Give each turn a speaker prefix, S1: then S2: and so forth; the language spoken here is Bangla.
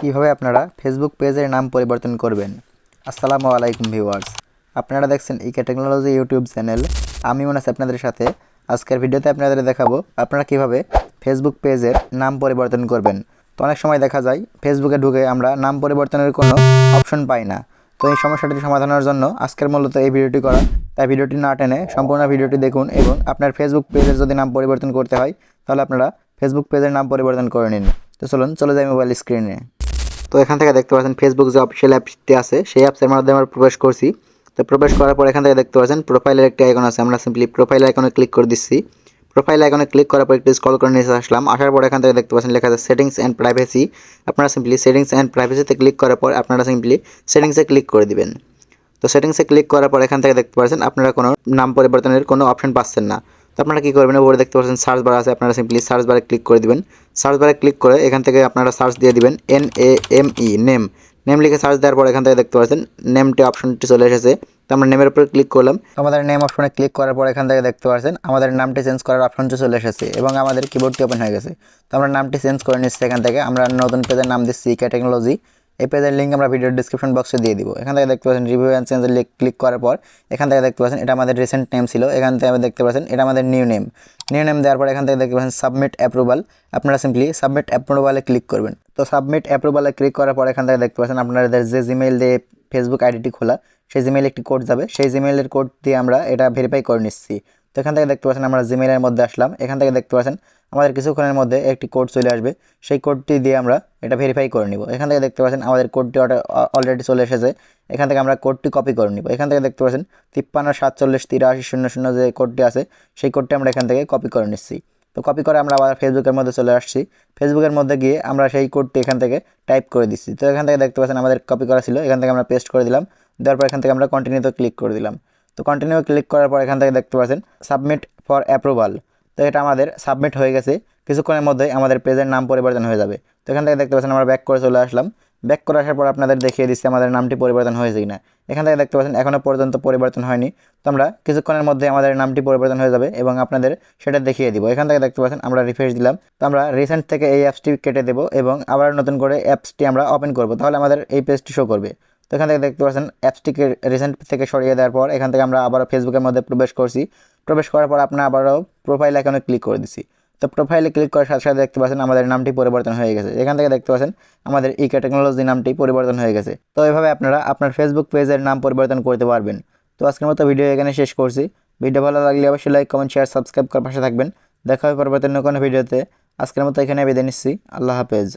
S1: কীভাবে আপনারা ফেসবুক পেজের নাম পরিবর্তন করবেন? আসসালামু আলাইকুম ভিউয়ার্স আপনারা দেখছেন ইকে টেকনোলজি ইউটিউব চ্যানেল আমি মনে আছি আপনাদের সাথে। আজকের ভিডিওতে আপনাদের দেখাবো আপনারা কীভাবে ফেসবুক পেজের নাম পরিবর্তন করবেন। তো অনেক সময় দেখা যায় ফেসবুকে ঢুকে আমরা নাম পরিবর্তনের কোনো অপশন পাই না। তো এই সমস্যাটি সমাধানের জন্য আজকের মূলত এই ভিডিওটি করা। তাই ভিডিওটি না টেনে সম্পূর্ণ ভিডিওটি দেখুন এবং আপনার ফেসবুক পেজের যদি নাম পরিবর্তন করতে হয়, তাহলে আপনারা ফেসবুক পেজের নাম পরিবর্তন করে নিন। তো চলুন, চলে যাই মোবাইল স্ক্রিনে তো এখান থেকে দেখতে পাচ্ছেন ফেসবুক যে অফিসিয়াল অ্যাপটি আছে, সেই অ্যাপসের মধ্যে আমরা প্রবেশ করছি। তো প্রবেশ করার পর এখান থেকে দেখতে পাচ্ছেন প্রোফাইলের একটি আইকন আছে, আমরা সিম্পলি প্রোফাইল আইকনে ক্লিক করে দিচ্ছি। প্রোফাইল আইকনে ক্লিক করার পর একটু স্ক্রল করে নিচে আসলাম, আসার পর এখান থেকে দেখতে পাচ্ছেন লেখা আছে সেটিংস অ্যান্ড প্রাইভেসি আপনারা সিম্পলি সেটিংস অ্যান্ড প্রাইভেসিতে ক্লিক করার পর আপনারা সিম্পলি সেটিংসে ক্লিক করে দিবেন। তো সেটিংসে ক্লিক করার পর এখান থেকে দেখতে পাচ্ছেন আপনারা কোনো নাম পরিবর্তনের কোনো অপশন পাচ্ছেন না। তো আপনারা কী করবেন? উপরে দেখতে পাচ্ছেন সার্চ বার আছে, আপনারা সিম্পলি সার্চ বারে ক্লিক করে দিবেন। সার্চ বারে ক্লিক করে এখান থেকে আপনারা সার্চ দিয়ে দিবেন N A M E name name লিখে সার্চ দেওয়ার পর এখান থেকে দেখতে পাচ্ছেন নেমটি অপশনটি চলে এসেছে। তো আমরা নেমের উপরে ক্লিক করলাম। আমাদের নেম অপশনে ক্লিক করার পর এখান থেকে দেখতে পাচ্ছেন আমাদের নামটি চেঞ্জ করার অপশনটি চলে এসেছে এবং আমাদের কিবোর্ডটি ওপেন হয়ে গেছে। তো আমরা নামটি চেঞ্জ করে নিচ্ছি এখান থেকে। আমরা নতুন পেজের নাম দিচ্ছি ইকে টেকনোলজি এই পেজের লিঙ্ক আমরা ভিডিওর ডিসক্রিপশন বক্সে দিয়ে দিব। এখান থেকে দেখতে পাচ্ছেন রিভিউ অ্যান্ড চেঞ্জের লিঙ্ক ক্লিক করার পর, এখান থেকে দেখতে পাচ্ছেন এটা আমাদের রিসেন্ট নেম ছিল। এখান থেকে আমি দেখতে পাচ্ছেন এটা আমাদের নিউ নেম নিউ নেম দেওয়ার পর এখান থেকে দেখতে পাচ্ছেন সাবমিট অ্যাপ্রুভাল আপনারা সিম্পলি সাবমিট অ্যাপ্রুভালে ক্লিক করবেন। তো সাবমিট অ্যাপ্রুভালে ক্লিক করার পর এখান থেকে দেখতে পাচ্ছেন আপনাদের যে জিমেইল দিয়ে ফেসবুক আইডিটি খোলা, সেই জিমেইল একটি কোড যাবে। সেই জিমেইলের কোড দিয়ে আমরা এটা ভেরিফাই করে নিচ্ছি। তো এখান থেকে দেখতে পাচ্ছেন আমরা জিমেইলের মধ্যে আসলাম এখান থেকে দেখতে পাচ্ছেন আমাদের কিছুক্ষণের মধ্যে একটি কোড চলে আসবে সেই কোডটি দিয়ে আমরা এটা ভেরিফাই করে নিব এখান থেকে দেখতে পাচ্ছেন আমাদের কোডটি অলরেডি চলে এসেছে এখান থেকে আমরা কোডটি কপি করে নিব এখান থেকে দেখতে পাচ্ছেন তিপ্পান্ন সাতচল্লিশ তিরাশি শূন্য শূন্য যে কোডটি আছে সেই কোডটি আমরা এখান থেকে কপি করে নিচ্ছি তো কপি করে আমরা আবার ফেসবুকের মধ্যে চলে আসছি ফেসবুকের মধ্যে গিয়ে আমরা সেই কোডটি এখান থেকে টাইপ করে দিচ্ছি তো এখান থেকে দেখতে পাচ্ছেন আমাদের কপি করা ছিল এখান থেকে আমরা পেস্ট করে দিলাম দেওয়ার পর এখান থেকে আমরা কন্টিনিউতে ক্লিক করে দিলাম তো কন্টিনিউ ক্লিক করার পর এখান থেকে দেখতে পাচ্ছেন সাবমিট ফর অ্যাপ্রুভাল তো এটা আমাদের সাবমিট হয়ে গেছে। কিছুক্ষণের মধ্যেই আমাদের পেজের নাম পরিবর্তন হয়ে যাবে। তো এখান থেকে দেখতে পাচ্ছেন, আমরা ব্যাক করে চলে আসলাম। ব্যাক করে আসার পর আপনাদের দেখিয়ে দিচ্ছি আমাদের নামটি পরিবর্তন হয়েছে কিনা। এখান থেকে দেখতে পাচ্ছেন এখনও পর্যন্ত পরিবর্তন হয়নি। তো আমরা কিছুক্ষণের মধ্যে আমাদের নামটি পরিবর্তন হয়ে যাবে এবং আপনাদের সেটা দেখিয়ে দিব। এখান থেকে দেখতে পাচ্ছেন, আমরা রিফ্রেশ দিলাম। তো আমরা রিসেন্ট থেকে এই অ্যাপসটি কেটে দেবো এবং আবার নতুন করে অ্যাপসটি আমরা ওপেন করব। তাহলে আমাদের এই পেজটি শো করবে। তো এখান থেকে দেখতে পাচ্ছেন অ্যাপসটিকে রিসেন্ট থেকে সরিয়ে দেওয়ার পর এখান থেকে আমরা আবারও ফেসবুকের মধ্যে প্রবেশ করছি। প্রবেশ করার পর আপনার আবারও প্রোফাইল অ্যাকাউন্টে ক্লিক করে দিছি। তো প্রোফাইলে ক্লিক করার সাথে সাথে দেখতে পাচ্ছেন আমাদের নামটি পরিবর্তন হয়ে গেছে। এখান থেকে দেখতে পাচ্ছেন আমাদের ইকে টেকনোলজি নামটি পরিবর্তন হয়ে গেছে। তো এভাবে আপনারা আপনার ফেসবুক পেজের নাম পরিবর্তন করতে পারবেন। তো আজকের মতো ভিডিও এখানে শেষ করছি। ভিডিও ভালো লাগলে অবশ্যই লাইক কমেন্ট শেয়ার সাবস্ক্রাইব করার পাশে থাকবেন। দেখা হবে পরবর্তী অন্য কোনো ভিডিওতে আজকের মতো এখানে বিদায় নিচ্ছি। আল্লাহ হাফেজ।